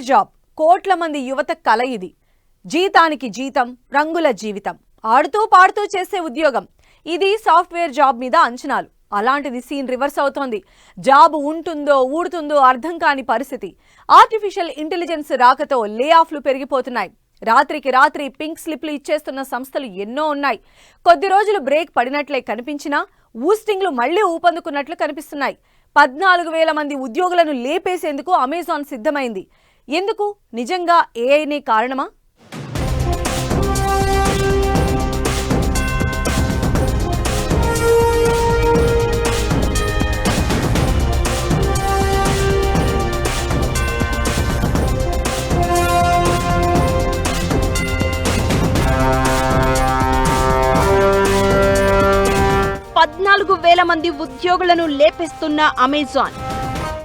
Job. కోట్ల మంది యువత కల ఇది. జీతానికి జీతం రంగుల జీవితం. ఆడుతూ పాడుతూ చేసే ఉద్యోగం. ఇది సాఫ్ట్వేర్ జాబ్ మీద అంచనాలు. అలాంటిది సీన్ రివర్స్ అవుతోంది. జాబ్ ఉంటుందో ఊడుతుందో అర్థం కాని పరిస్థితి. ఆర్టిఫిషియల్ ఇంటెలిజెన్స్ రాకతో లే ఆఫ్లు పెరిగిపోతున్నాయి. రాత్రికి రాత్రి పింక్ స్లిప్లు ఇచ్చేస్తున్న సంస్థలు ఎన్నో ఉన్నాయి. కొద్ది రోజులు బ్రేక్ పడినట్లే కనిపించినా ఊస్టింగ్లు మళ్ళీ ఊపందుకున్నట్లు కనిపిస్తున్నాయి. పద్నాలుగు వేల మంది ఉద్యోగులను లేపేసేందుకు అమెజాన్ సిద్ధమైంది. ఎందుకు? నిజంగా ఏఐనే కారణమా? పద్నాలుగు వేల మంది ఉద్యోగులను లేపేస్తున్న అమెజాన్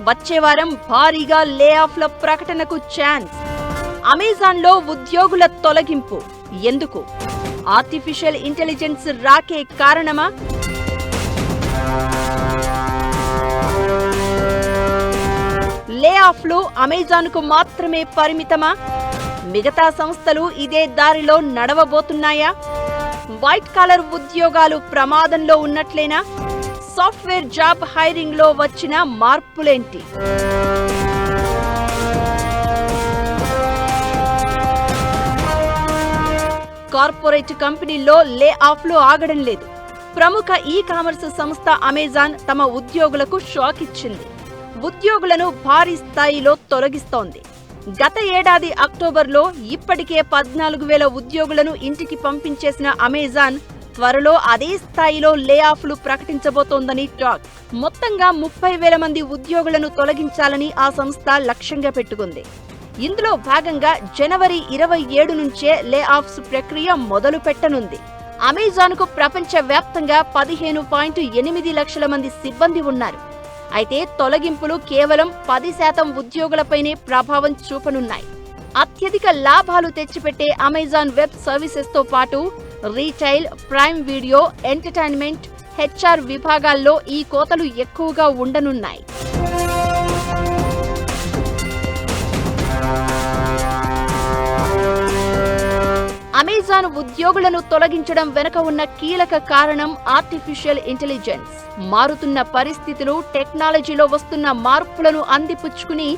వచ్చే వారం భారీగా లే ఆఫ్ల ప్రకటనకు ఛాన్స్ అమెజాన్లో ఉద్యోగుల తొలగింపు. ఎందుకు? ఆర్టిఫిషియల్ ఇంటెలిజెన్స్ రాకే కారణమా? లే ఆఫ్లు అమెజాన్కు మాత్రమే పరిమితమా? మిగతా సంస్థలు ఇదే దారిలో నడవబోతున్నాయా? వైట్ కాలర్ ఉద్యోగాలు ప్రమాదంలో ఉన్నట్లేనా? సాఫ్ట్వేర్ జాబ్ హైరింగ్లో వచ్చిన మార్పులేంటి? కార్పొరేట్ కంపెనీల్లో లే ఆఫ్లు ఆగడం లేదు. ప్రముఖ ఈ కామర్స్ సంస్థ అమెజాన్ తమ ఉద్యోగులకు షాక్ ఇచ్చింది ఉద్యోగులను భారీ స్థాయిలో తొలగిస్తోంది. గత ఏడాది అక్టోబర్లో ఇప్పటికే పద్నాలుగు వేల ఉద్యోగులను ఇంటికి పంపించేసిన అమెజాన్ త్వరలో అదే స్థాయిలో లే ఆఫ్లు ప్రకటించబోతోందని టాక్. మొత్తంగా ముప్పై వేల మంది ఉద్యోగులను తొలగించాలని ఆ సంస్థ లక్ష్యంగా పెట్టుకుంది. ఇందులో భాగంగా జనవరి ఇరవై ఏడు నుంచే లే ఆఫ్స్ ప్రక్రియ మొదలు పెట్టనుంది. అమెజాన్కు ప్రపంచ వ్యాప్తంగా పదిహేను పాయింట్ ఎనిమిది లక్షల మంది సిబ్బంది ఉన్నారు. అయితే తొలగింపులు కేవలం పది శాతం ఉద్యోగులపైనే ప్రభావం చూపనున్నాయి. అత్యధిక లాభాలు తెచ్చిపెట్టే అమెజాన్ వెబ్ సర్వీసెస్తో పాటు retail prime video entertainment HR విభాగాల్లో ఈ కోతలు ఎక్కువగా ఉండనున్నాయి. అమెజాన్ ఉద్యోగులను తొలగించడం వెనుక ఉన్న కీలక కారణం ఆర్టిఫిషియల్ ఇంటెలిజెన్స్. మారుతున్న పరిస్థితులు టెక్నాలజీలో వస్తున్న మార్పులను అందిపుచ్చుకుని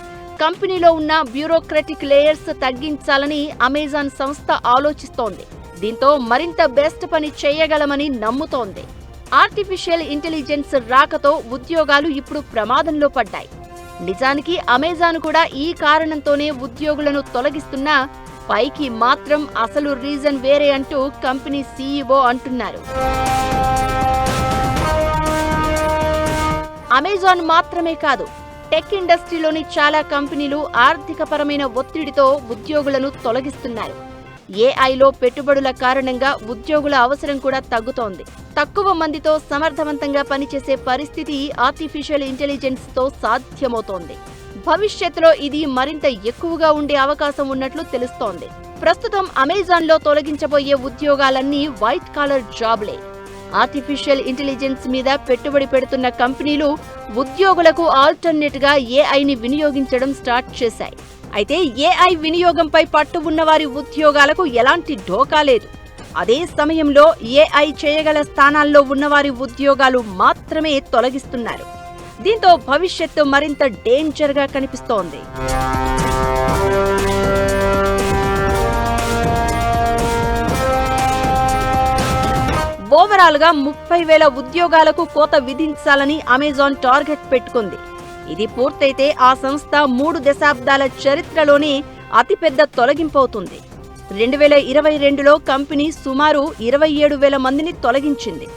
కంపెనీలో ఉన్న బ్యూరోక్రటిక్ లేయర్స్ తగ్గించాలని అమెజాన్ సంస్థ ఆలోచిస్తోంది. దీంతో మరింత బెస్ట్ పని చేయగలమని నమ్ముతోంది. ఆర్టిఫిషియల్ ఇంటెలిజెన్స్ రాకతో ఉద్యోగాలు ఇప్పుడు ప్రమాదంలో పడ్డాయి. నిజానికి అమెజాన్ కూడా ఈ కారణంతోనే ఉద్యోగులను తొలగిస్తున్నా పైకి మాత్రం అసలు రీజన్ వేరే అంటూ కంపెనీ సీఈఓ అంటున్నారు. అమెజాన్ మాత్రమే కాదు టెక్ ఇండస్ట్రీలోని చాలా కంపెనీలు ఆర్థికపరమైన ఒత్తిడితో ఉద్యోగులను తొలగిస్తున్నారు. ఏఐలో పెట్టుబడుల కారణంగా ఉద్యోగుల అవసరం కూడా తగ్గుతోంది. తక్కువ మందితో సమర్థవంతంగా పనిచేసే పరిస్థితి ఆర్టిఫిషియల్ ఇంటెలిజెన్స్తో సాధ్యమవుతోంది. భవిష్యత్తులో ఇది మరింత ఎక్కువగా ఉండే అవకాశం ఉన్నట్లు తెలుస్తోంది. ప్రస్తుతం అమెజాన్లో తొలగించబోయే ఉద్యోగాలన్నీ వైట్ కాలర్ జాబ్లే. ఆర్టిఫిషియల్ ఇంటెలిజెన్స్ మీద పెట్టుబడి పెడుతున్న కంపెనీలు ఉద్యోగులకు ఆల్టర్నేట్గా ఏఐని వినియోగించడం స్టార్ట్ చేశాయి. అయితే ఏఐ వినియోగంపై పట్టు ఉన్నవారి ఉద్యోగాలకు ఎలాంటి ఢోకా లేదు. అదే సమయంలో ఏఐ చేయగల స్థానాల్లో ఉన్నవారి ఉద్యోగాలు మాత్రమే తొలగిస్తున్నారు. దీంతో భవిష్యత్తు మరింత డేంజర్గా కనిపిస్తోంది. ఓవరాల్గా ముప్పై వేల ఉద్యోగాలకు కోత విధించాలని అమెజాన్ టార్గెట్ పెట్టుకుంది. ఇది పూర్తయితే ఆ సంస్థ మూడు దశాబ్దాల చరిత్రలోనే అతిపెద్ద తొలగింపవుతుంది రెండు వేల ఇరవై రెండులో కంపెనీ సుమారు ఇరవై ఏడు వేల మందిని తొలగించింది.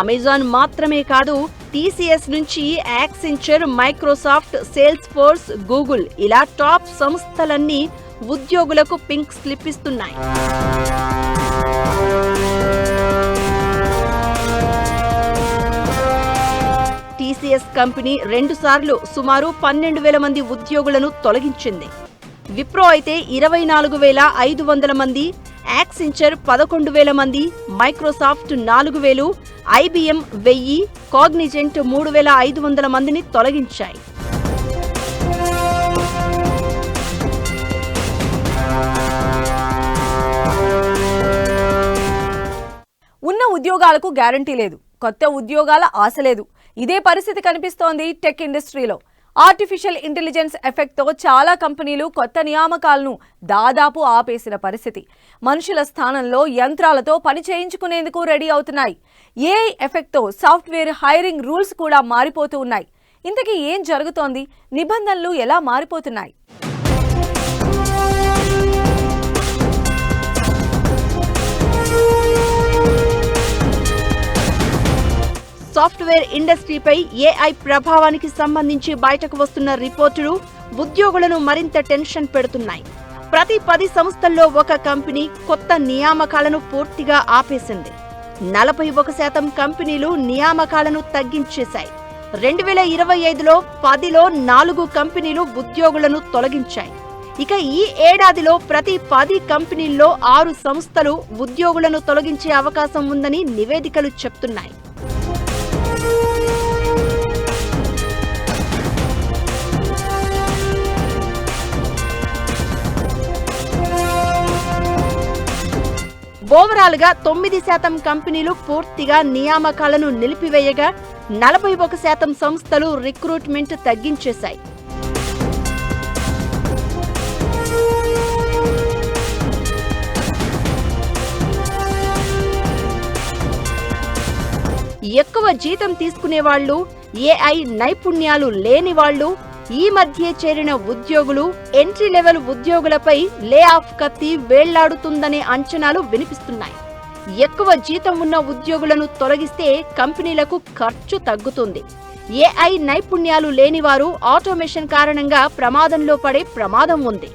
అమెజాన్ మాత్రమే కాదు టీసీఎస్ నుంచి Accenture Microsoft Salesforce Google ఇలా టాప్ సంస్థలన్నీ ఉద్యోగులకు పింక్ స్లిప్ ఇస్తున్నాయి. టీసీఎస్ కంపెనీ రెండు సార్లు సుమారు పన్నెండు వేల మంది ఉద్యోగులను తొలగించింది. విప్రో అయితే ఇరవై నాలుగు వేల ఐదు వందల మంది యాక్సెంచర్ పదకొండు వేల మంది మైక్రోసాఫ్ట్ నాలుగు వేలు ఐబీఎం వెయ్యి కాగ్నిజెంట్ మూడు వేల ఐదు వందల మందిని తొలగించాయి. ఉన్న ఉద్యోగాలకు గ్యారంటీ లేదు. కొత్త ఉద్యోగాల ఆశ లేదు. ఇదే పరిస్థితి కనిపిస్తోంది టెక్ ఇండస్ట్రీలో. ఆర్టిఫిషియల్ ఇంటెలిజెన్స్ ఎఫెక్ట్తో చాలా కంపెనీలు కొత్త నియామకాలను దాదాపు ఆపేసిన పరిస్థితి. మనుషుల స్థానంలో యంత్రాలతో పని చేయించుకునేందుకు రెడీ అవుతున్నాయి. ఏఐ ఎఫెక్ట్తో సాఫ్ట్వేర్ హైరింగ్ రూల్స్ కూడా మారిపోతూ ఉన్నాయి. ఇంతకీ ఏం జరుగుతోంది? నిబంధనలు ఎలా మారిపోతున్నాయి? సాఫ్ట్వేర్ ఇండస్ట్రీపై ఏఐ ప్రభావానికి సంబంధించి బయటకు వస్తున్న రిపోర్టులు ఉద్యోగులను మరింత టెన్షన్ పెడుతున్నాయి. ప్రతి పది సంస్థల్లో ఒక కంపెనీ కొత్త నియామకాలను పూర్తిగా ఆపేసింది. నలభై ఒక శాతం కంపెనీలు నియామకాలను తగ్గించేశాయి. రెండు వేల ఇరవై ఐదులో పదిలో నాలుగు కంపెనీలు ఉద్యోగులను తొలగించాయి. ఇక ఈ ఏడాదిలో ప్రతి పది కంపెనీల్లో ఆరు సంస్థలు ఉద్యోగులను తొలగించే అవకాశం ఉందని నివేదికలు చెప్తున్నాయి. ఓవరాల్గా తొమ్మిది శాతం కంపెనీలు పూర్తిగా నియామకాలను నిలిపివేయగా నలభై ఒక శాతం సంస్థలు రిక్రూట్మెంట్ తగ్గించేశాయి. ఎక్కువ జీతం తీసుకునే వాళ్ళు ఏఐ నైపుణ్యాలు లేని వాళ్ళు ఈ మధ్య చేరిన ఉద్యోగులు ఎంట్రీ లెవెల్ ఉద్యోగులపై లే ఆఫ్ కత్తి వేళ్ళాడుతుందనే అంచనాలు వినిపిస్తున్నాయి. ఎక్కువ జీతం ఉన్న ఉద్యోగులను తొలగిస్తే కంపెనీలకు ఖర్చు తగ్గుతుంది. ఏఐ నైపుణ్యాలు లేనివారు ఆటోమేషన్ కారణంగా ప్రమాదంలో పడే ప్రమాదం ఉంది.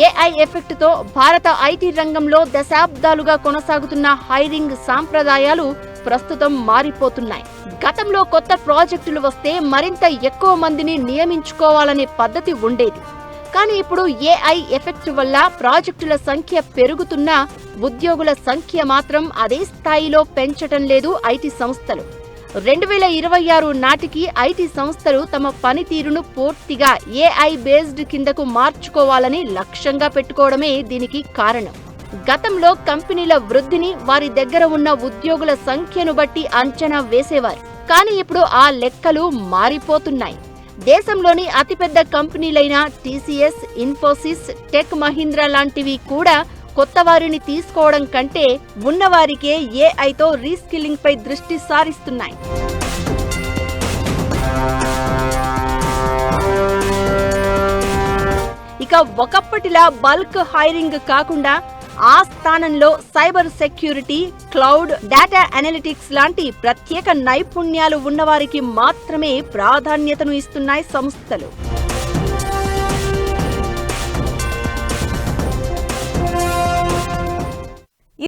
ఏఐ ఎఫెక్ట్తో భారత ఐటీ రంగంలో దశాబ్దాలుగా కొనసాగుతున్న హైరింగ్ సాంప్రదాయాలు ప్రస్తుతం మారిపోతున్నాయి. గతంలో కొత్త ప్రాజెక్టులు వస్తే మరింత ఎక్కువ మందిని నియమించుకోవాలనే పద్ధతి ఉండేది. కానీ ఇప్పుడు ఏఐ ఎఫెక్ట్ వల్ల ప్రాజెక్టుల సంఖ్య పెరుగుతున్నా ఉద్యోగుల సంఖ్య మాత్రం అదే స్థాయిలో పెంచటం లేదు ఐటీ సంస్థలు. రెండు వేల ఇరవై ఆరు నాటికి ఐటీ సంస్థలు తమ పనితీరును పూర్తిగా ఏఐ బేస్డ్ కిందకు మార్చుకోవాలని లక్ష్యంగా పెట్టుకోవడమే దీనికి కారణం. గతంలో కంపెనీల వృద్ధిని వారి దగ్గర ఉన్న ఉద్యోగుల సంఖ్యను బట్టి అంచనా వేసేవారు. కానీ ఇప్పుడు ఆ లెక్కలు మారిపోతున్నాయి. దేశంలోని అతిపెద్ద కంపెనీలైన టీసీఎస్ ఇన్ఫోసిస్ టెక్ మహీంద్రా లాంటివి కూడా కొత్త వారిని తీసుకోవడం కంటే ఉన్నవారికే ఏఐతో రీస్కిల్లింగ్ పై దృష్టి సారిస్తున్నాయి. ఇక ఒకప్పటిలా బల్క్ హైరింగ్ కాకుండా ఆ స్థానంలో cyber security cloud data analytics లాంటి ప్రత్యేక నైపుణ్యాలు ఉన్నవారికి మాత్రమే ప్రాధాన్యతను ఇస్తున్నాయి సంస్థలు.